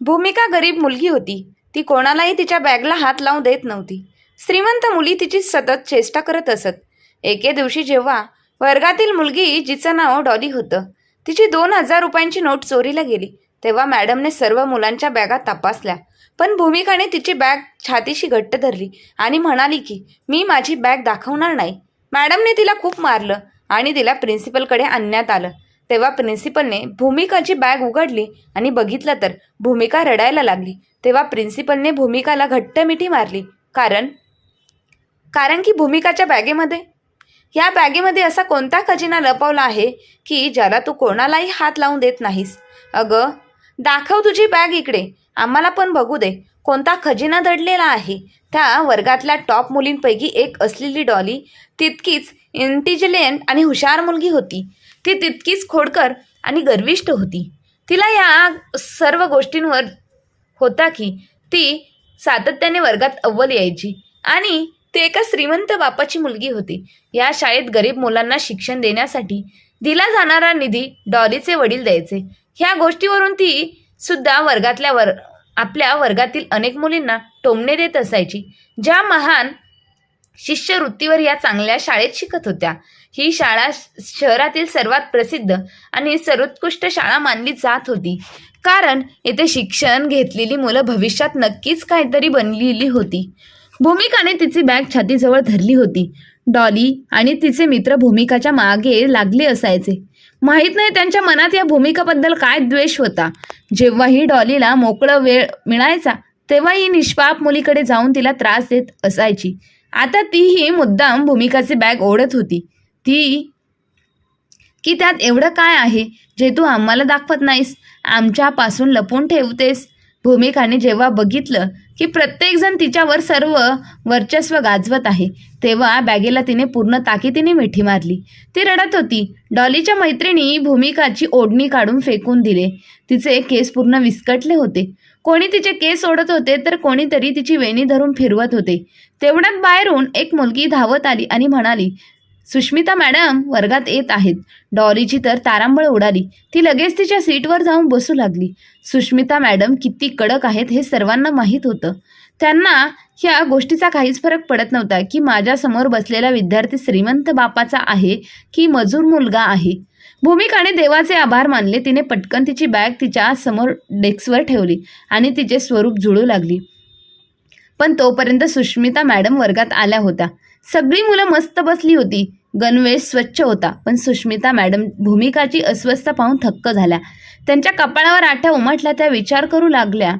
भूमिका गरीब मुलगी होती. ती कोणालाही तिच्या बॅगला हात लावून देत नव्हती. श्रीमंत मुली तिची सतत चेष्टा करत असत. एके दिवशी जेव्हा वर्गातील मुलगी जिचं नाव डॉली होतं तिची दोन हजार रुपयांची नोट चोरीला गेली तेव्हा मॅडमने सर्व मुलांच्या बॅगा तपासल्या. पण भूमिकाने तिची बॅग छातीशी घट्ट धरली आणि म्हणाली की मी माझी बॅग दाखवणार नाही. मॅडमने तिला खूप मारलं आणि तिला प्रिन्सिपलकडे आणण्यात आलं. तेव्हा प्रिन्सिपलने भूमिकाची बॅग उघडली आणि बघितलं तर भूमिका रडायला लागली. तेव्हा प्रिन्सिपलने भूमिकाला घट्ट मिठी मारली. कारण? कारण की भूमिकाच्या बॅगेमध्ये? या बॅगेमध्ये असा कोणता खजिना लपवला आहे की ज्याला तू कोणालाही हात लावून देत नाहीस? अगं दाखव तुझी बॅग इकडे. आम्हाला पण बघू दे. कोणता खजिना दडलेला आहे? त्या वर्गातल्या टॉप मुलींपैकी एक असलेली डॉली तितकीच इंटेलिजंट आणि हुशार मुलगी होती. ती तितकीच खोडकर आणि गर्विष्ठ होती. तिला या सर्व गोष्टींवर होता की ती सातत्याने वर्गात अव्वल यायची आणि ती एका श्रीमंत बापाची मुलगी होती. या शाळेत गरीब मुलांना शिक्षण देण्यासाठी दिला जाणारा निधी डॉलीचे वडील द्यायचे. ह्या गोष्टीवरून ती सुद्धा वर्गातल्या वर आपल्या वर्गातील अनेक मुलींना टोमणे देत असायची. ज्या महान शिष्यवृत्तीवर या चांगल्या शाळेत शिकत होत्या. ही शाळा शहरातील सर्वात प्रसिद्ध आणि सर्वोत्कृष्ट शाळा मानली जात होती. कारण येथे शिक्षण घेतलेली मुलं भविष्यात नक्कीच काहीतरी बनलेली होती. भूमिकाने तिची बॅग छातीजवळ धरली होती. डॉली आणि तिचे मित्र भूमिकाच्या मागे लागले असायचे. माहीत नाही त्यांच्या मनात या भूमिकाबद्दल काय द्वेष होता. जेव्हाही डॉलीला मोकळं वेळ मिळायचा तेव्हा ही निष्पाप मुलीकडे जाऊन तिला त्रास देत असायची. आता तीही मुद्दाम भूमिकाची बॅग ओढत होती. ती की त्यात एवढं काय आहे जे तू आम्हाला दाखवत नाहीस? आमच्यापासून लपून ठेवतेस. भूमिकाने जेव्हा बघितलं की प्रत्येकजण तिच्यावर सर्व वर्चस्व गाजवत आहे तेव्हा बॅगेला तिने पूर्ण ताकीदीने मिठी मारली. ती रडत होती. डॉलीच्या मैत्रिणी भूमिकाची ओढणी काढून फेकून दिले. तिचे केस पूर्ण विस्कटले होते. कोणी तिचे केस ओढत होते तर कोणीतरी तिची वेणी धरून फिरवत होते. तेवढ्यात बाहेरून एक मुलगी धावत आली आणि म्हणाली सुष्मिता मॅडम वर्गात येत आहेत. डॉरीची तर तारांबळ उडाली. ती लगेच तिच्या सीटवर जाऊन बसू लागली. सुष्मिता मॅडम किती कडक आहेत हे सर्वांना माहीत होतं. त्यांना ह्या गोष्टीचा काहीच फरक पडत नव्हता की माझ्यासमोर बसलेला विद्यार्थी श्रीमंत बापाचा आहे की मजूर मुलगा आहे. भूमिकाने देवाचे आभार मानले. तिने पटकन तिची बॅग तिच्या समोर डेस्कवर ठेवली आणि तिचे स्वरूप जुळू लागली. पण तोपर्यंत सुष्मिता मॅडम वर्गात आल्या होत्या. सगळी मुलं मस्त बसली होती. गणवेश स्वच्छ होता पण सुष्मिता मॅडम भूमिकाची अस्वस्थ पाहून थक्क झाल्या. त्यांच्या कपाळावर आठ्या उमटल्या त्या विचार करू लागल्या.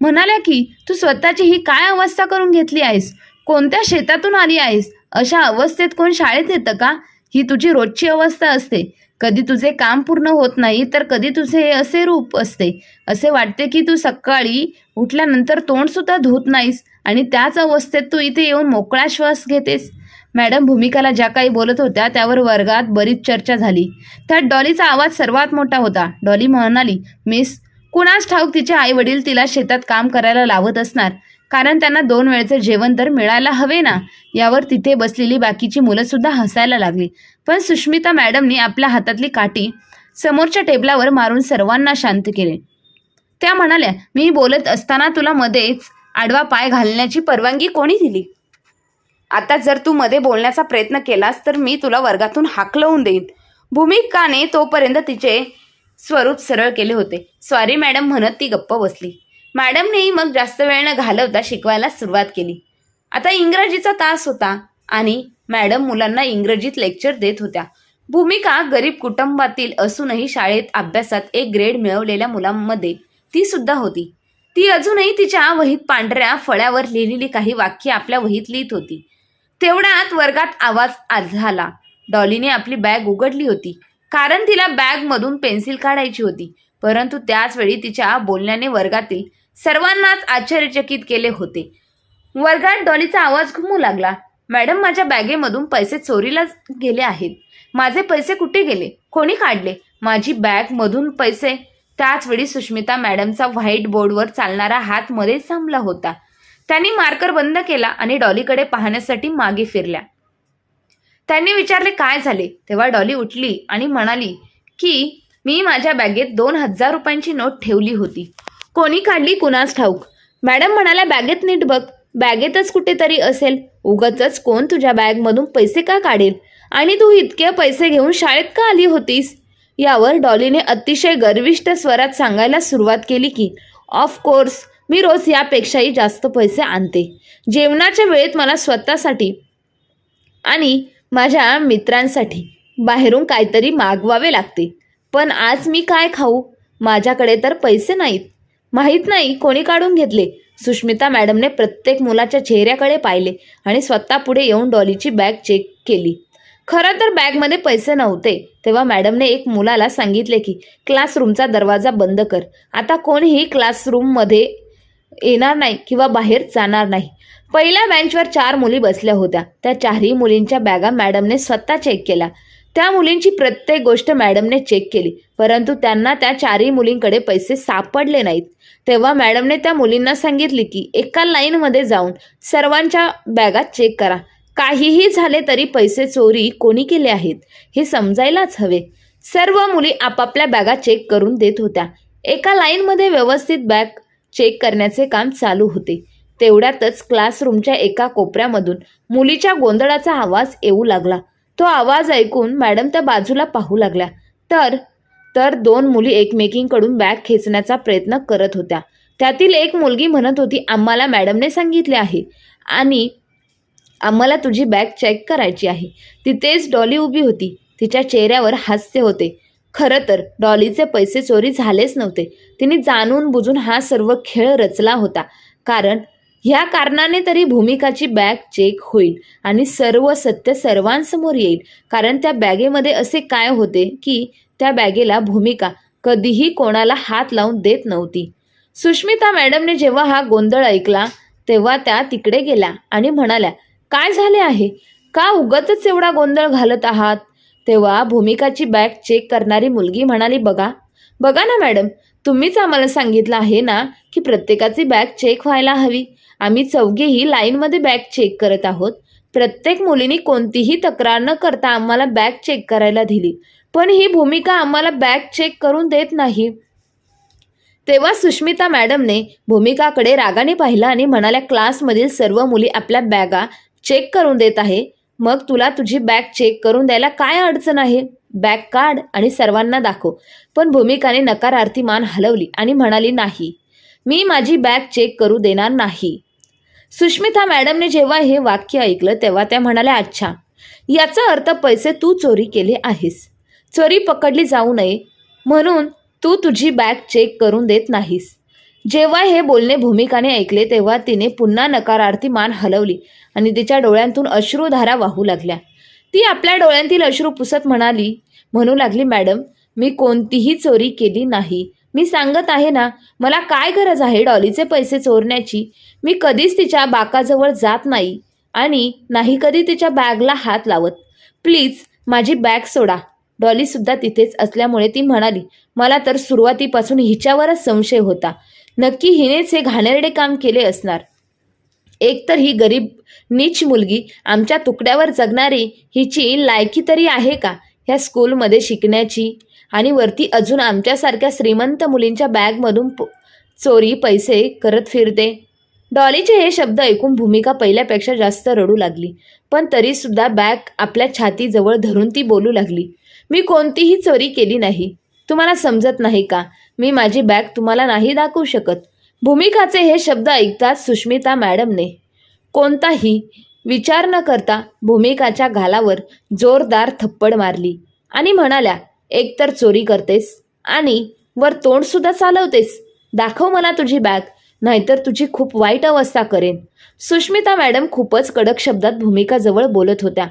म्हणाल्या की तू स्वतःची ही काय अवस्था करून घेतली आहेस? कोणत्या शेतातून आली आहेस? अशा अवस्थेत कोण शाळेत येतं का? ही तुझी रोजची अवस्था असते. कधी तुझे काम पूर्ण होत नाही तर कधी तुझे असे रूप असते. असे वाटते की तू सकाळी उठल्यानंतर तोंडसुद्धा धुत नाहीस. आणि त्याच अवस्थेत तू इथे येऊन मोकळा श्वास घेतेस. मॅडम भूमिकाला ज्या काही बोलत होत्या त्यावर वर्गात बरीच चर्चा झाली. त्यात डॉलीचा आवाज सर्वात मोठा होता. डॉली म्हणाली मिस कुणास ठाऊक तिचे आई वडील तिला शेतात काम करायला लावत असणार. कारण त्यांना दोन वेळचं जेवण तर मिळायला हवे ना. यावर तिथे बसलेली बाकीची मुलं सुद्धा हसायला लागली. पण सुष्मिता मॅडमनी आपल्या हातातली काठी समोरच्या टेबलावर मारून सर्वांना शांत केले. त्या म्हणाल्या मी बोलत असताना तुला मध्येच आडवा पाय घालण्याची परवानगी कोणी दिली? आता जर तू मध्ये बोलण्याचा प्रयत्न केलास तर मी तुला वर्गातून हाकलवून देईन. भूमिकाने तोपर्यंत तिचे स्वरूप सरळ केले होते. सॉरी मॅडम म्हणत ती गप्प बसली. मॅडमनेही मग जास्त वेळ न घालवता शिकवायला सुरुवात केली. आता इंग्रजीचा तास होता आणि मॅडम मुलांना इंग्रजीत लेक्चर देत होत्या. भूमिका गरीब कुटुंबातील असूनही शाळेत अभ्यासात एक ग्रेड मिळवलेल्या मुलांमध्ये ती सुद्धा होती. ती अजूनही तिच्या वहीत पांढऱ्या फळ्यावर लिहिलेली काही वाक्य आपल्या वहीत लिहित होती. तेवढ्यात वर्गात आवाज आज झाला. डॉलीने आपली बॅग उघडली होती. कारण तिला बॅगमधून पेन्सिल काढायची होती. परंतु त्याच वेळी तिच्या बोलण्याने वर्गातील सर्वांनाच आश्चर्यचकित केले होते. वर्गात डॉलीचा आवाज घुमू लागला. मॅडम माझ्या बॅगेमधून पैसे चोरीला गेले आहेत. माझे पैसे कुठे गेले? कोणी काढले? माझी बॅगमधून पैसे त्याच वेळी सुष्मिता मॅडमचा व्हाईट बोर्डवर चालणारा हात मध्ये थांबला होता. त्यांनी मार्कर बंद केला आणि डॉलीकडे पाहण्यासाठी मागे फिरल्या. त्यांनी विचारले काय झाले? तेव्हा डॉली उठली आणि म्हणाली की मी माझ्या बॅगेत दोन हजार रुपयांची नोट ठेवली होती. कोणी काढली कुणास ठाऊक? मॅडम म्हणाल्या बॅगेत नीट बघ. बॅगेतच कुठेतरी असेल. उगतच कोण तुझ्या बॅगमधून पैसे का काढेल? आणि तू इतके पैसे घेऊन शाळेत का आली होतीस? यावर डॉलीने अतिशय गर्विष्ट स्वरात सांगायला सुरुवात केली की ऑफकोर्स मी रोज यापेक्षाही जास्त पैसे आणते. जेवणाच्या वेळेत मला स्वतःसाठी आणि माझ्या मित्रांसाठी बाहेरून काहीतरी मागवावे लागते. पण आज मी काय खाऊ? माझ्याकडे तर पैसे नाहीत. माहीत नाही कोणी काढून घेतले. सुष्मिता मॅडमने प्रत्येक मुलाच्या चेहऱ्याकडे पाहिले आणि स्वतः पुढे येऊन डॉलीची बॅग चेक केली. खरं तर बॅगमध्ये पैसे नव्हते. तेव्हा मॅडमने एक मुलाला सांगितले की क्लासरूमचा दरवाजा बंद कर. आता कोणीही क्लासरूममध्ये येणार नाही किंवा बाहेर जाणार नाही. पहिल्या बेंचवर चार मुली बसल्या होत्या. त्या चारही मुलींच्या बॅगा मॅडमने स्वतः चेक केल्या. त्या मुलींची प्रत्येक गोष्ट मॅडमने चेक केली परंतु त्यांना त्या चारही मुलींकडे पैसे सापडले नाहीत. तेव्हा मॅडमने त्या मुलींना सांगितले की एका लाईनमध्ये जाऊन सर्वांच्या बॅगा चेक करा. काहीही झाले तरी पैसे चोरी कोणी केले आहेत? हे समजायलाच हवे. सर्व मुली आपापल्या बॅगा चेक करून देत होत्या. एका लाईनमध्ये व्यवस्थित बॅग चेक करण्याचे काम चालू होते. तेवढ्यातच क्लासरूमच्या एका कोपऱ्यामधून मुलीच्या गोंधळाचा आवाज येऊ लागला. तो आवाज ऐकून मॅडम त्या बाजूला पाहू लागल्या. तर? तर दोन मुली एकमेकींकडून बॅग खेचण्याचा प्रयत्न करत होत्या. त्यातील एक मुलगी म्हणत होती आम्हाला मॅडमने सांगितले आहे. आणि आम्हाला तुझी बॅग चेक करायची आहे. तिथेच डॉली उभी होती. तिच्या चेहऱ्यावर हास्य होते. खरं तर डॉलीचे पैसे चोरी झालेच नव्हते. तिने जाणून बुजून हा सर्व खेळ रचला होता. कारण ह्या कारणाने तरी भूमिकाची बॅग चेक होईल आणि सर्व सत्य सर्वांसमोर येईल. कारण त्या बॅगेमध्ये असे काय होते की त्या बॅगेला भूमिका कधीही कोणाला हात लावून देत नव्हती. सुष्मिता मॅडमने जेव्हा हा गोंधळ ऐकला तेव्हा त्या तिकडे गेल्या आणि म्हणाल्या काय झाले आहे? का उगतच एवढा गोंधळ घालत आहात? तेव्हा भूमिकाची बॅग चेक करणारी मुलगी म्हणाली बघा बघा ना मॅडम तुम्हीच आम्हाला सांगितलं आहे ना की प्रत्येकाची बॅग चेक व्हायला हवी. आम्ही चौघेही लाईनमध्ये बॅग चेक करत आहोत. प्रत्येक मुलीने कोणतीही तक्रार न करता आम्हाला बॅग चेक करायला दिली. पण ही भूमिका आम्हाला बॅग चेक करून देत नाही. तेव्हा सुष्मिता मॅडमने भूमिकाकडे रागाने पाहिलं आणि म्हणाल्या क्लासमधील सर्व मुली आपल्या बॅगा चेक करून देत आहे. मग तुला तुझी बॅग चेक करून द्यायला काय अडचण आहे? बॅग काढ आणि सर्वांना दाखव. पण भूमिकाने नकारार्थी मान हलवली आणि म्हणाली नाही. मी माझी बॅग चेक करू देणार नाही. सुष्मिता मॅडमने जेव्हा हे वाक्य ऐकलं तेव्हा त्या म्हणाल्या अच्छा. याचा अर्थ पैसे तू चोरी केले आहेस. चोरी पकडली जाऊ नये. म्हणून तू तुझी बॅग चेक करून देत नाहीस. जेव्हा हे बोलणे भूमिकाने ऐकले तेव्हा तिने पुन्हा नकारार्थी मान हलवली आणि तिच्या डोळ्यांतून अश्रूधारा वाहू लागल्या. ती आपल्या डोळ्यांतील अश्रू पुसत म्हणाली म्हणू लागली मॅडम मी कोणतीही चोरी केली नाही. मी सांगत आहे ना मला काय गरज आहे डॉलीचे पैसे चोरण्याची? मी कधीच तिच्या बाकाजवळ जात नाही आणि नाही कधी तिच्या बॅगला हात लावत. प्लीज माझी बॅग सोडा. डॉलीसुद्धा तिथेच असल्यामुळे ती म्हणाली मला तर सुरुवातीपासून हिच्यावरच संशय होता. नक्की हिनेच हे घाणेरडे काम केले असणार. एकतर ही गरीब नीच मुलगी आमच्या तुकड्यावर जगणारी हिची लायकी तरी आहे का? ह्या स्कूलमध्ये शिकण्याची आणि वरती अजून आमच्यासारख्या श्रीमंत मुलींच्या बॅगमधून प- चोरी पैसे करत फिरते. डॉलीचे हे शब्द ऐकून भूमिका पहिल्यापेक्षा जास्त रडू लागली. पण तरीसुद्धा बॅग आपल्या छातीजवळ धरून ती बोलू लागली. मी कोणतीही चोरी केली नाही. तुम्हाला समजत नाही का? मी माझी बॅग तुम्हाला नाही दाखवू शकत. भूमिकाचे हे शब्द ऐकताच सुष्मिता मॅडमने कोणताही विचार न करता भूमिकाच्या घालावर जोरदार थप्पड मारली आणि म्हणाल्या एकतर चोरी करतेस आणि वर तोंडसुद्धा चालवतेस. दाखव मला तुझी बॅग नाहीतर तुझी खूप वाईट अवस्था करेन. सुष्मिता मॅडम खूपच कडक शब्दात भूमिकाजवळ बोलत होत्या.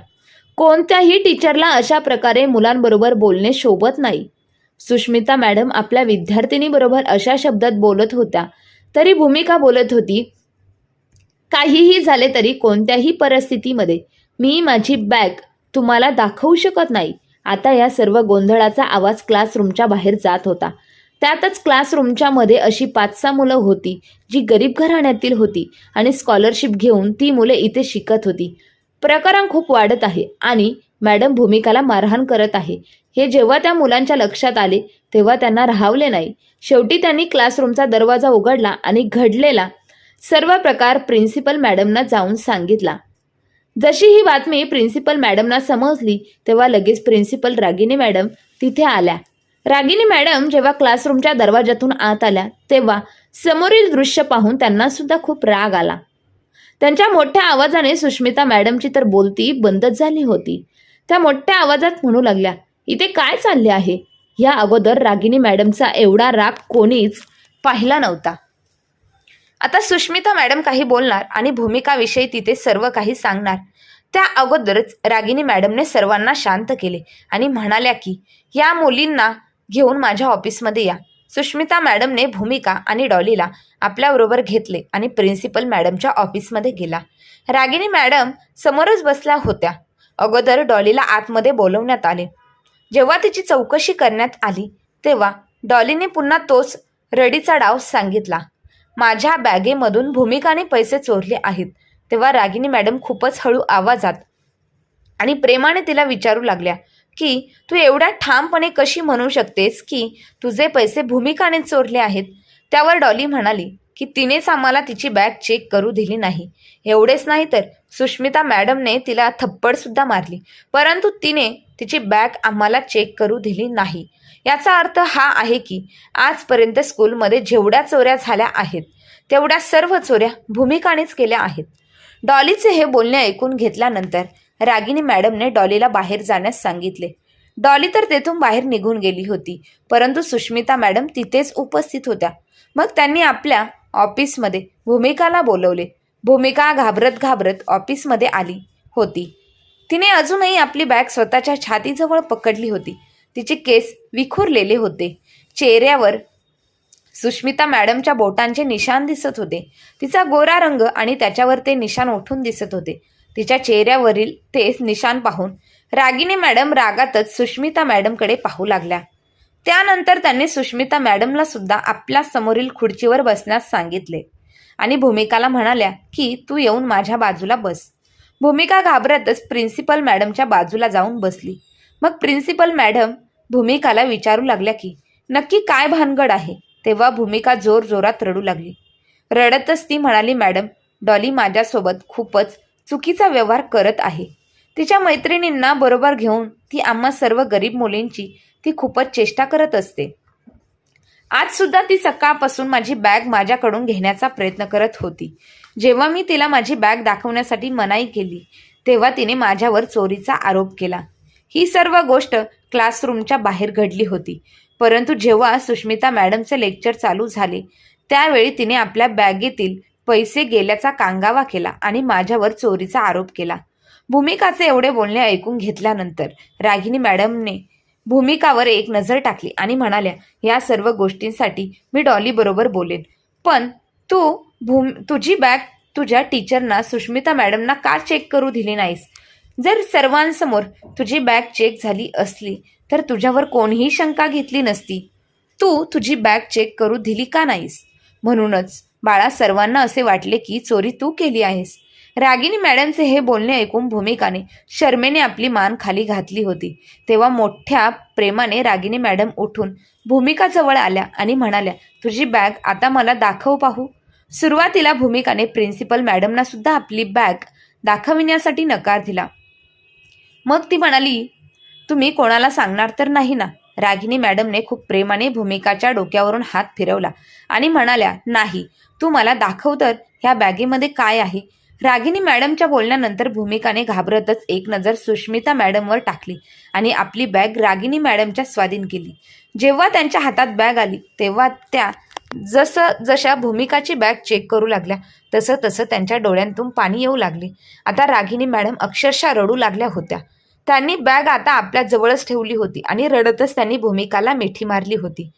कोणत्याही टीचरला अशा प्रकारे मुलांबरोबर बोलणे शोभत नाही. सुष्मिता मॅडम आपल्या विद्यार्थिनीबरोबर अशा शब्दात बोलत होत्या. तरी भूमिका बोलत होती काहीही झाले तरी कोणत्याही परिस्थितीमध्ये मी माझी बॅग तुम्हाला दाखवू शकत नाही. आता या सर्व गोंधळाचा आवाज क्लासरूमच्या बाहेर जात होता. त्यातच क्लासरूमच्या मध्ये अशी पाच सहा मुलं होती जी गरीब घराण्यातील होती आणि स्कॉलरशिप घेऊन ती मुले इथे शिकत होती. प्रकरण खूप वाढत आहे आणि मॅडम भूमिकाला मारहाण करत आहे. हे जेव्हा त्या मुलांच्या लक्षात आले तेव्हा त्यांना राहावले नाही. शेवटी त्यांनी क्लासरूमचा दरवाजा उघडला आणि घडलेला सर्व प्रकार प्रिन्सिपल मॅडमना जाऊन सांगितला. जशी ही बातमी प्रिन्सिपल मॅडमना समजली तेव्हा लगेच प्रिन्सिपल रागिनी मॅडम तिथे आल्या. रागिनी मॅडम जेव्हा क्लासरूमच्या दरवाजातून आत आल्या तेव्हा समोरील दृश्य पाहून त्यांना सुद्धा खूप राग आला. त्यांच्या मोठ्या आवाजाने सुष्मिता मॅडमची तर बोलती बंदच झाली होती. त्या मोठ्या आवाजात म्हणू लागल्या इथे काय चालले आहे या अगोदर रागिनी मॅडमचा एवढा राग कोणीच पाहिला नव्हता. आता सुष्मिता मॅडम काही बोलणार आणि भूमिकाविषयी तिथे सर्व काही सांगणार. त्या अगोदरच रागिनी मॅडमने सर्वांना शांत केले आणि म्हणाल्या की या मुलींना घेऊन माझ्या ऑफिसमध्ये या. सुष्मिता मॅडमने भूमिका आणि डॉलीला आपल्याबरोबर घेतले आणि प्रिन्सिपल मॅडमच्या ऑफिसमध्ये गेला. रागिनी मॅडम समोरच बसल्या होत्या. अगोदर डॉलीला आतमध्ये बोलवण्यात आले. जेव्हा तिची चौकशी करण्यात आली तेव्हा डॉलीने पुन्हा तोच रडीचा डाव सांगितला. माझ्या बॅगेमधून भूमिकाने पैसे चोरले आहेत. तेव्हा रागिनी मॅडम खूपच हळू आवाजात आणि प्रेमाने तिला विचारू लागल्या की तू एवढ्या ठामपणे कशी म्हणू शकतेस की तुझे पैसे भूमिकाने चोरले आहेत? त्यावर डॉली म्हणाली की तिनेच आम्हाला तिची बॅग चेक करू दिली नाही. एवढेच नाही तर सुष्मिता मॅडमने तिला थप्पडसुद्धा मारली. परंतु तिने तिची बॅग आम्हाला चेक करू दिली नाही. याचा अर्थ हा आहे की आजपर्यंत स्कूलमध्ये जेवढ्या चोऱ्या झाल्या आहेत तेवढ्या सर्व चोऱ्या भूमिकानेच केल्या आहेत. डॉलीचे हे बोलणे ऐकून घेतल्यानंतर रागिनी मॅडमने डॉलीला बाहेर जाण्यास सांगितले. डॉली तर तेथून बाहेर निघून गेली होती परंतु सुष्मिता मॅडम तिथेच उपस्थित होत्या. मग त्यांनी आपल्या ऑफिसमध्ये भूमिकाला बोलवले. भूमिका घाबरत घाबरत ऑफिसमध्ये आली होती. तिने अजूनही आपली बॅग स्वतःच्या छातीजवळ पकडली होती. तिचे केस विखुरलेले होते. चेहऱ्यावर सुष्मिता मॅडमच्या बोटांचे निशाण दिसत होते. तिचा गोरा रंग आणि त्याच्यावर ते निशाण उठून दिसत होते. तिच्या चेहऱ्यावरील ते निशाण पाहून रागिनी मॅडम रागातच सुष्मिता मॅडमकडे पाहू लागल्या. त्यानंतर त्यांनी सुष्मिता मॅडमला सुद्धा आपल्या समोरील खुर्चीवर बसण्यास सांगितले. आणि भूमिकाला म्हणाल्या की तू येऊन माझ्या बाजूला बस. भूमिका घाबरतच प्रिन्सिपल मॅडमच्या बाजूला जाऊन बसली. मग प्रिन्सिपल मॅडम भूमिकाला विचारू लागल्या की नक्की काय भानगड आहे? तेव्हा भूमिका जोर जोरात रडू लागली. रडतच ती म्हणाली मॅडम डॉली माझ्यासोबत खूपच चुकीचा व्यवहार करत आहे. तिच्या मैत्रिणींना बरोबर घेऊन ती आम्हा सर्व गरीब मुलींची ती खूपच चेष्टा करत असते. आजसुद्धा ती सकाळपासून माझी बॅग माझ्याकडून घेण्याचा प्रयत्न करत होती. जेव्हा मी तिला माझी बॅग दाखवण्यासाठी मनाई केली तेव्हा तिने माझ्यावर चोरीचा आरोप केला. ही सर्व गोष्ट क्लासरूमच्या बाहेर घडली होती. परंतु जेव्हा सुष्मिता मॅडमचे लेक्चर चालू झाले त्यावेळी तिने आपल्या बॅगेतील पैसे गेल्याचा कांगावा केला आणि माझ्यावर चोरीचा आरोप केला. भूमिकाचे एवढे बोलणे ऐकून घेतल्यानंतर रागिनी मॅडमने भूमिकावर एक नजर टाकली आणि म्हणाल्या या सर्व गोष्टींसाठी मी डॉलीबरोबर बोलेन. पण तू भूम तुझी बॅग तुझ्या टीचरना सुष्मिता मॅडमना का चेक करू दिली नाहीस? जर सर्वांसमोर तुझी बॅग चेक झाली असली तर तुझ्यावर कोणीही शंका घेतली नसती. तू तुझी बॅग चेक करू दिली का नाहीस? म्हणूनच बाळा सर्वांना असे वाटले की चोरी तू केली आहेस. रागिनी मॅडमचे हे बोलणे ऐकून भूमिकाने शर्मेने आपली मान खाली घातली होती. तेव्हा मोठ्या प्रेमाने रागिनी मॅडम उठून भूमिकाजवळ आल्या आणि म्हणाल्या तुझी बॅग आता मला दाखव पाहू. सुरुवातीला भूमिकाने प्रिन्सिपल मॅडमना सुद्धा आपली बॅग दाखविण्यासाठी नकार दिला. मग ती म्हणाली तुम्ही कोणाला सांगणार तर नाही ना? रागिनी मॅडमने खूप प्रेमाने भूमिकाच्या डोक्यावरून हात फिरवला आणि म्हणाल्या नाही तू मला दाखव तर ह्या बॅगेमध्ये काय आहे? रागिनी मॅडमच्या बोलण्यानंतर भूमिकाने घाबरतच एक नजर सुष्मिता मॅडमवर टाकली आणि आपली बॅग रागिनी मॅडमच्या स्वाधीन केली. जेव्हा त्यांच्या हातात बॅग आली तेव्हा त्या जसं जशा भूमिकाची बॅग चेक करू लागल्या तसं तसं त्यांच्या डोळ्यांतून पाणी येऊ लागले. आता रागिनी मॅडम अक्षरशः रडू लागल्या होत्या. त्यांनी बॅग आता आपल्या जवळच ठेवली होती आणि रडतच त्यांनी भूमिकाला मिठी मारली होती.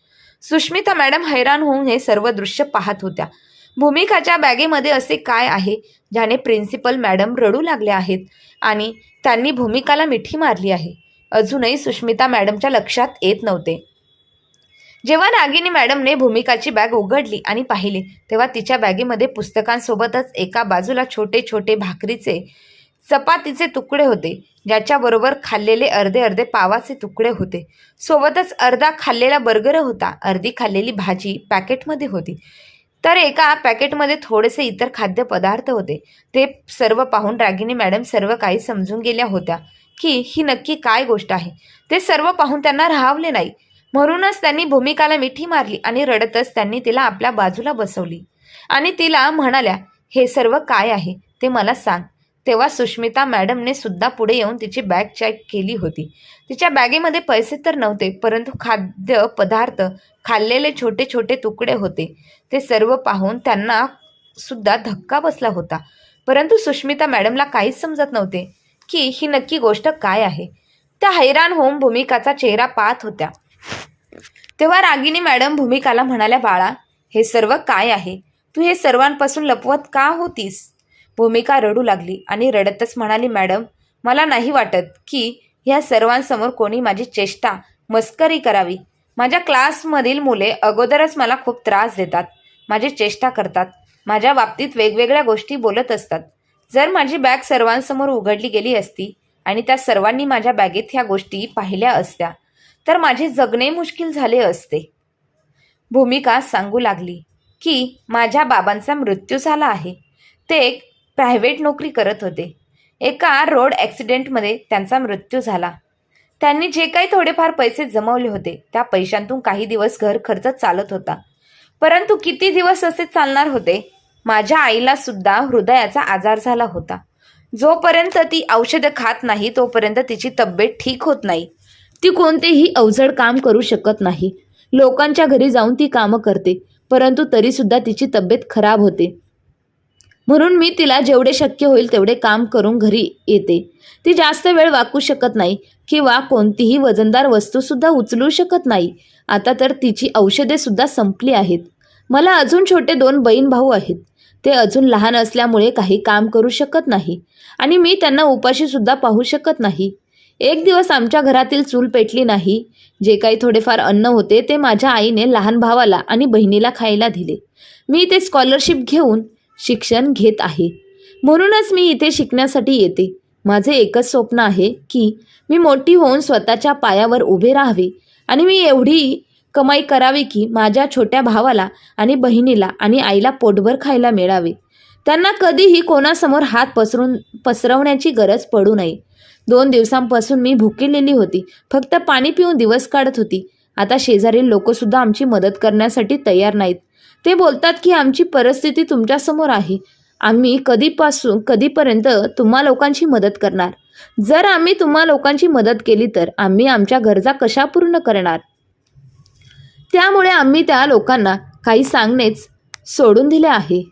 सुष्मिता मॅडम हैराण होऊन हे सर्व दृश्य पाहत होत्या. भूमिकाच्या बॅगेमध्ये असे काय आहे ज्याने प्रिन्सिपल मॅडम रडू लागले आहेत आणि त्यांनी भूमिकाला मिठी मारली आहे? अजूनही सुष्मिता मॅडमच्या लक्षात येत नव्हते. जेव्हा नागिनी मॅडमने भूमिकाची बॅग उघडली आणि पाहिली तेव्हा तिच्या बॅगेमध्ये पुस्तकांसोबतच एका बाजूला छोटे छोटे भाकरीचे चपातीचे तुकडे होते ज्याच्याबरोबर खाल्लेले अर्धे अर्धे पावाचे तुकडे होते. सोबतच अर्धा खाल्लेला बर्गर होता अर्धी खाल्लेली भाजी पॅकेटमध्ये होती. तर एका पॅकेटमध्ये थोडेसे इतर खाद्यपदार्थ होते. ते सर्व पाहून रागिनी मॅडम सर्व काही समजून गेल्या होत्या की ही नक्की काय गोष्ट आहे. ते सर्व पाहून त्यांना राहावले नाही. म्हणूनच त्यांनी भूमिकाला मिठी मारली आणि रडतच त्यांनी तिला आपल्या बाजूला बसवली. आणि तिला म्हणाल्या हे सर्व काय आहे? ते मला सांग. तेव्हा सुष्मिता मॅडमने सुद्धा पुढे येऊन तिची बॅग चेक केली होती. तिच्या बॅगेमध्ये पैसे तर नव्हते परंतु खाद्य पदार्थ खाल्लेले छोटे छोटे तुकडे होते. ते सर्व पाहून त्यांना सुद्धा धक्का बसला होता. परंतु सुष्मिता मॅडमला काहीच समजत नव्हते की ही नक्की गोष्ट काय आहे. त्या हैराण होऊन भूमिकाचा चेहरा पाहत होत्या. तेव्हा रागिनी मॅडम भूमिकाला म्हणाल्या बाळा हे सर्व काय आहे? तू हे सर्वांपासून लपवत का होतीस? भूमिका रडू लागली आणि रडतच म्हणाली मॅडम मला नाही वाटत की ह्या सर्वांसमोर कोणी माझी चेष्टा मस्करी करावी. माझ्या क्लासमधील मुले अगोदरच मला खूप त्रास देतात माझी चेष्टा करतात माझ्या बाबतीत वेगवेगळ्या गोष्टी बोलत असतात. जर माझी बॅग सर्वांसमोर उघडली गेली असती आणि त्या सर्वांनी माझ्या बॅगेत ह्या गोष्टी पाहिल्या असत्या तर माझे जगणे मुश्किल झाले असते. भूमिका सांगू लागली की माझ्या बाबांचा मृत्यू झाला आहे. ते एक प्रायव्हेट नोकरी करत होते. एका रोड ॲक्सिडेंटमध्ये त्यांचा मृत्यू झाला. त्यांनी जे काही थोडेफार पैसे जमवले होते त्या पैशांतून काही दिवस घर खर्च चालत होता. परंतु किती दिवस असे चालणार होते? माझ्या आईला सुद्धा हृदयाचा आजार झाला होता. जोपर्यंत ती औषधं खात नाही तोपर्यंत तिची तब्येत ठीक होत नाही. ती कोणतेही अवजड काम करू शकत नाही. लोकांच्या घरी जाऊन ती कामं करते परंतु तरीसुद्धा तिची तब्येत खराब होते. म्हणून मी तिला जेवढे शक्य होईल तेवढे काम करून घरी येते. ती जास्त वेळ वाकू शकत नाही किंवा कोणतीही वजनदार वस्तूसुद्धा उचलू शकत नाही. आता तर तिची औषधेसुद्धा संपली आहेत. मला अजून छोटे दोन बहीण भाऊ आहेत. ते अजून लहान असल्यामुळे काही काम करू शकत नाही आणि मी त्यांना उपाशीसुद्धा पाहू शकत नाही. एक दिवस आमच्या घरातील चूल पेटली नाही. जे काही थोडेफार अन्न होते ते माझ्या आईने लहान भावाला आणि बहिणीला खायला दिले. मी ते स्कॉलरशिप घेऊन शिक्षण घेत आहे. म्हणूनच मी इथे शिकण्यासाठी येते. माझे एकच स्वप्न आहे की मी मोठी होऊन स्वतःच्या पायावर उभे राहावे आणि मी एवढी कमाई करावी की माझ्या छोट्या भावाला आणि बहिणीला आणि आईला पोटभर खायला मिळावे. त्यांना कधीही कोणासमोर हात पसरून पसरवण्याची गरज पडू नये. दोन दिवसांपासून मी भुकेलेली होती. फक्त पाणी पिऊन दिवस काढत होती. आता शेजारील लोकसुद्धा आमची मदत करण्यासाठी तयार नाहीत. ते बोलतात की आमची परिस्थिती तुमच्यासमोर आहे. आम्ही कधीपासून कधीपर्यंत तुम्हा लोकांची मदत करणार? जर आम्ही तुम्हा लोकांची मदत केली तर आम्ही आमच्या गरजा कशा पूर्ण करणार? त्यामुळे आम्ही त्या लोकांना काही सांगणेच सोडून दिले आहे.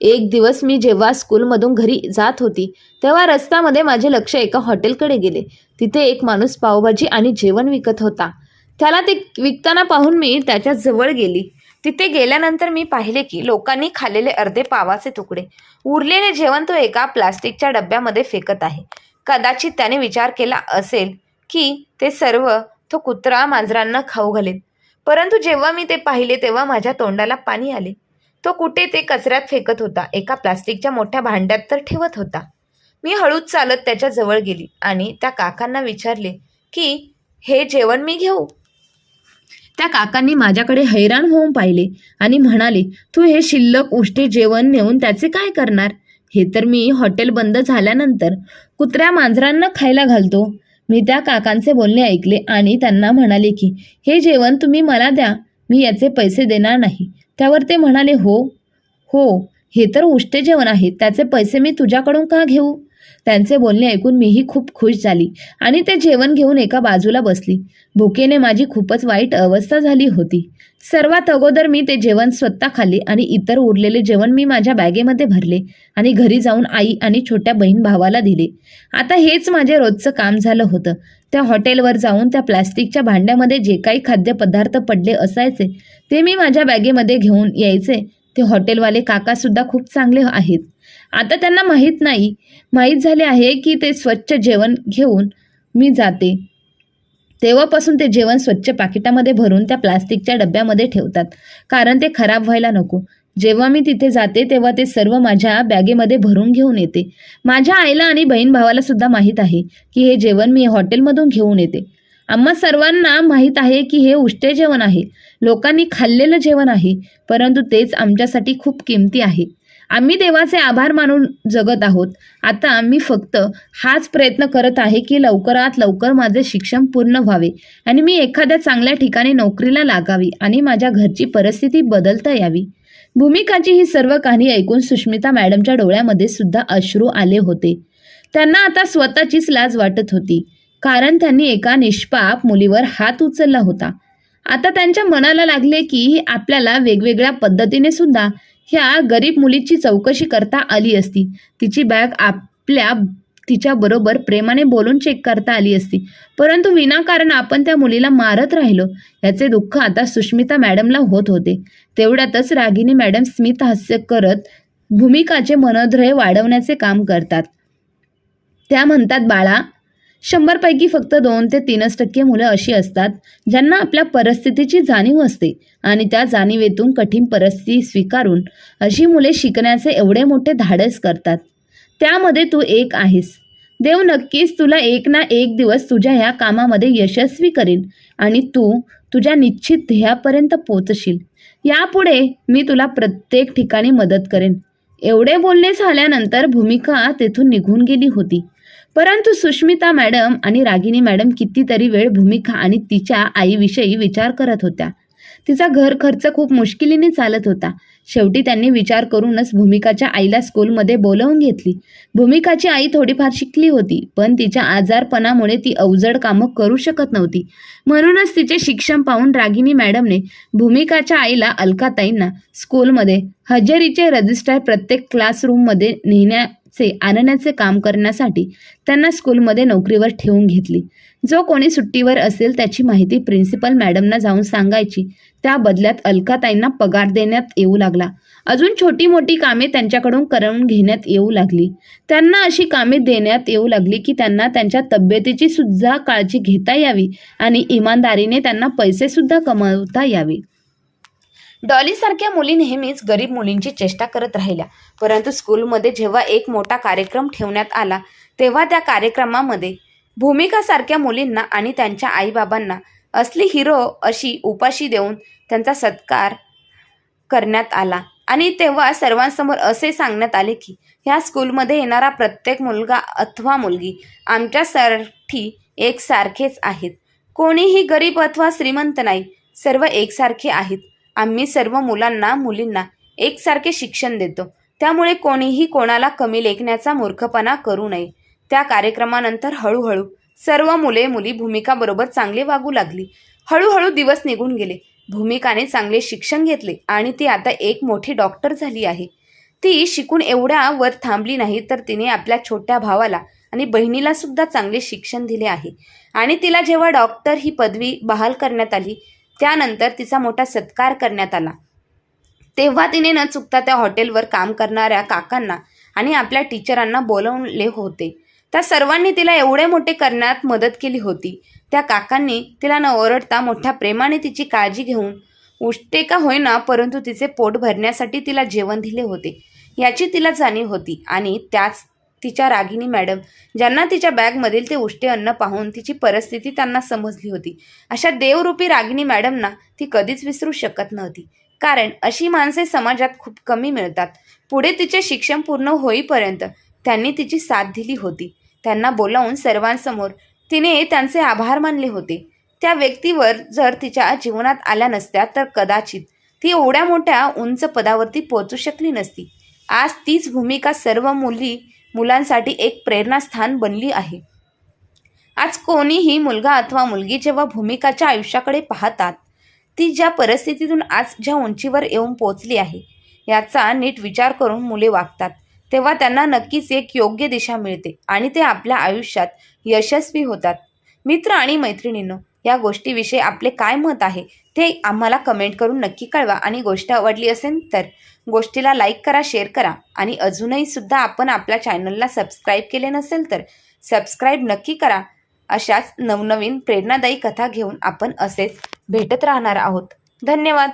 एक दिवस मी जेव्हा स्कूलमधून घरी जात होती तेव्हा रस्त्यामध्ये माझे लक्ष एका हॉटेलकडे गेले. तिथे एक माणूस पावभाजी आणि जेवण विकत होता. त्याला ते विकताना पाहून मी त्याच्याजवळ गेली. तिथे गेल्यानंतर मी पाहिले की लोकांनी खाल्लेले अर्धे पावाचे तुकडे. उरलेले जेवण तो एका प्लास्टिकच्या डब्यामध्ये फेकत आहे. कदाचित त्याने विचार केला असेल की ते सर्व तो कुत्रा मांजरांना खाऊ घालेल. परंतु जेव्हा मी ते पाहिले तेव्हा माझ्या तोंडाला पाणी आले. तो कुठे ते कचऱ्यात फेकत होता एका प्लास्टिकच्या मोठ्या भांड्यात तर ठेवत होता. मी हळूच चालत त्याच्याजवळ गेली आणि त्या काकांना विचारले की हे जेवण मी घेऊ? त्या काकांनी माझ्याकडे हैराण होऊन पाहिले आणि म्हणाले तू हे शिल्लक उष्टे जेवण नेऊन त्याचे काय करणार? हे तर मी हॉटेल बंद झाल्यानंतर कुत्र्या मांजरांना खायला घालतो. मी त्या काकांचे बोलणे ऐकले आणि त्यांना म्हणाले की हे जेवण तुम्ही मला द्या मी याचे पैसे देणार नाही. त्यावर ते म्हणाले हो हो हे तर उष्टे जेवण आहे त्याचे पैसे मी तुझ्याकडून का घेऊ? त्यांचे बोलणे ऐकून मीही खूप खुश झाली आणि ते जेवण घेऊन एका बाजूला बसली. भुकेने माझी खूपच वाईट अवस्था झाली होती. सर्वात अगोदर मी ते जेवण स्वतः खाल्ले आणि इतर उरलेले जेवण मी माझ्या बॅगेमध्ये भरले आणि घरी जाऊन आई आणि छोट्या बहीण भावाला दिले. आता हेच माझे रोजचं काम झालं होतं. त्या हॉटेलवर जाऊन त्या प्लॅस्टिकच्या भांड्यामध्ये जे काही खाद्यपदार्थ पडले असायचे ते मी माझ्या बॅगेमध्ये घेऊन यायचे. ते हॉटेलवाले काकासुद्धा खूप चांगले आहेत. आता त्यांना माहीत नाही. माहीत झाले आहे की ते स्वच्छ जेवण घेऊन मी जाते. तेव्हापासून ते जेवण स्वच्छ पाकिटामध्ये भरून त्या प्लास्टिकच्या डब्यामध्ये ठेवतात. कारण ते खराब व्हायला नको. जेव्हा मी तिथे जाते तेव्हा ते सर्व माझ्या बॅगेमध्ये भरून घेऊन येते. माझ्या आईला आणि बहीण भावाला सुद्धा माहीत आहे की हे जेवण मी हॉटेलमधून घेऊन येते. आम्हा सर्वांना माहीत आहे की हे उष्टे जेवण आहे. लोकांनी खाल्लेलं जेवण आहे परंतु तेच आमच्यासाठी खूप किमती आहे. आम्ही देवाचे आभार मानून जगत आहोत. आता मी फक्त हाच प्रयत्न करत आहे की लवकरात लवकर माझे शिक्षण पूर्ण व्हावे आणि मी एखाद्या चांगल्या ठिकाणी नोकरीला लागावी आणि माझ्या घरची परिस्थिती बदलता यावी. भूमिकाची ही सर्व कहाणी ऐकून सुष्मिता मॅडमच्या डोळ्यामध्ये सुद्धा अश्रू आले होते. त्यांना आता स्वतःचीच लाज वाटत होती कारण त्यांनी एका निष्पाप मुलीवर हात उचलला होता. आता त्यांच्या मनाला लागले की आपल्याला वेगवेगळ्या पद्धतीने सुद्धा ह्या गरीब मुलीची चौकशी करता आली असती. तिची बॅग आपल्या तिच्याबरोबर प्रेमाने बोलून चेक करता आली असती. परंतु विनाकारण आपण त्या मुलीला मारत राहिलो. याचे दुःख आता सुष्मिता मॅडमला होत होते. तेवढ्यातच रागिनी मॅडम स्मित हास्य करत भूमिकाचे मनोधैर्य वाढवण्याचे काम करतात. त्या म्हणतात बाळा शंभरपैकी फक्त दोन ते तीनच टक्के मुलं अशी असतात ज्यांना आपल्या परिस्थितीची जाणीव असते आणि त्या जाणीवेतून कठीण परिस्थिती स्वीकारून अशी मुले शिकण्याचे एवढे मोठे धाडस करतात. त्यामध्ये तू एक आहेस. देव नक्कीच तुला एक ना एक दिवस तुझ्या ह्या कामामध्ये यशस्वी करेल आणि तू तुझ्या निश्चित ध्येयापर्यंत पोचशील. यापुढे मी तुला प्रत्येक ठिकाणी मदत करेन. एवढे बोलणे झाल्यानंतर भूमिका तेथून निघून गेली होती. परंतु सुष्मिता मॅडम आणि रागिनी मॅडम कितीतरी वेळ भूमिका आणि तिच्या आईविषयी विचार करत होत्या. तिचा घर खर्च खूप मुश्किलीने चालत होता. शेवटी त्यांनी विचार करूनच भूमिकाच्या आईला स्कूलमध्ये बोलवून घेतली. भूमिकाची आई थोडीफार शिकली होती पण तिच्या आजारपणामुळे ती अवजड कामं करू शकत नव्हती. म्हणूनच तिचे शिक्षण पाहून रागिनी मॅडमने भूमिकाच्या आईला अलकाताईंना स्कूलमध्ये हजेरीचे रजिस्टर प्रत्येक क्लासरूममध्ये चे आणण्याचे काम करण्यासाठी त्यांना स्कूलमध्ये नोकरीवर ठेवून घेतली. जो कोणी सुट्टीवर असेल त्याची माहिती प्रिन्सिपल मॅडमना जाऊन सांगायची. त्या बदल्यात अलकाताईंना पगार देण्यात येऊ लागला. अजून छोटी मोठी कामे त्यांच्याकडून करून घेण्यात येऊ लागली. त्यांना अशी कामे देण्यात येऊ लागली की त्यांना त्यांच्या तब्येतीची सुद्धा काळजी घेता यावी आणि इमानदारीने त्यांना पैसे सुद्धा यावे. डॉलीसारख्या मुली नेहमीच गरीब मुलींची चेष्टा करत राहिल्या. परंतु स्कूलमध्ये जेव्हा एक मोठा कार्यक्रम ठेवण्यात आला तेव्हा त्या कार्यक्रमामध्ये भूमिकासारख्या मुलींना आणि त्यांच्या आईबाबांना असली हिरो अशी उपाशी देऊन त्यांचा सत्कार करण्यात आला. आणि तेव्हा सर्वांसमोर असे सांगण्यात आले की ह्या स्कूलमध्ये येणारा प्रत्येक मुलगा अथवा मुलगी आमच्यासाठी एकसारखेच आहेत. कोणीही गरीब अथवा श्रीमंत नाही. सर्व एकसारखे आहेत. आम्ही सर्व मुलांना मुलींना एकसारखे शिक्षण देतो. त्यामुळे कोणीही कोणाला कमी लेखण्याचा मूर्खपणा करू नये. त्या कार्यक्रमानंतर हळूहळू सर्व मुले मुली भूमिकाबरोबर चांगले वागू लागली. हळूहळू दिवस निघून गेले. भूमिकाने चांगले शिक्षण घेतले आणि ती आता एक मोठी डॉक्टर झाली आहे. ती शिकून एवढ्या वर थांबली नाही तर तिने आपल्या छोट्या भावाला आणि बहिणीला सुद्धा चांगले शिक्षण दिले आहे. आणि तिला जेव्हा डॉक्टर ही पदवी बहाल करण्यात आली त्यानंतर तिचा मोठा सत्कार करण्यात आला. तेव्हा तिने न चुकता त्या हॉटेलवर काम करणाऱ्या काकांना आणि आपल्या टीचरांना बोलवले होते. त्या सर्वांनी तिला एवढे मोठे करण्यात मदत केली होती. त्या काकांनी तिला न ओरडता मोठ्या प्रेमाने तिची काळजी घेऊन उष्टे का होईना परंतु तिचे पोट भरण्यासाठी तिला जेवण दिले होते. याची तिला जाणीव होती आणि त्याच तिच्या रागिनी मॅडम ज्यांना तिच्या बॅगमधील ते उष्टे अन्न पाहून तिची परिस्थिती त्यांना समजली होती. अशा देवरूपी रागिनी मॅडमना ती कधीच विसरू शकत नव्हती. कारण अशी माणसे समाजात खूप कमी मिळतात. पुढे तिचे शिक्षण पूर्ण होईपर्यंत त्यांनी तिची साथ दिली होती. त्यांना बोलावून सर्वांसमोर तिने त्यांचे आभार मानले होते. त्या व्यक्तीवर जर तिच्या जीवनात आल्या नसत्या तर कदाचित ती एवढ्या मोठ्या उंच पदावरती पोहोचू शकली नसती. आज तीच भूमिका सर्व मुली मुलांसाठी एक प्रेरणास्थान बनली आहे. आज कोणीही मुलगा अथवा मुलगी जेव्हा भूमिकाच्या आयुष्याकडे पाहतात ती ज्या परिस्थितीतून आज ज्या उंचीवर येऊन पोचली आहे याचा नीट विचार करून मुले वागतात तेव्हा त्यांना नक्कीच एक योग्य दिशा मिळते आणि ते आपल्या आयुष्यात यशस्वी होतात. मित्र आणि मैत्रिणींनो या गोष्टीविषयी आपले काय मत आहे ते आम्हाला कमेंट करून नक्की कळवा. आणि गोष्ट आवडली असेल तर गोष्टीला लाईक करा शेअर करा. आणि अजूनही सुद्धा आपण आपल्या चॅनलला सबस्क्राईब केले नसेल तर सबस्क्राईब नक्की करा. अशाच नवनवीन प्रेरणादायी कथा घेऊन आपण असेच भेटत राहणार आहोत. धन्यवाद!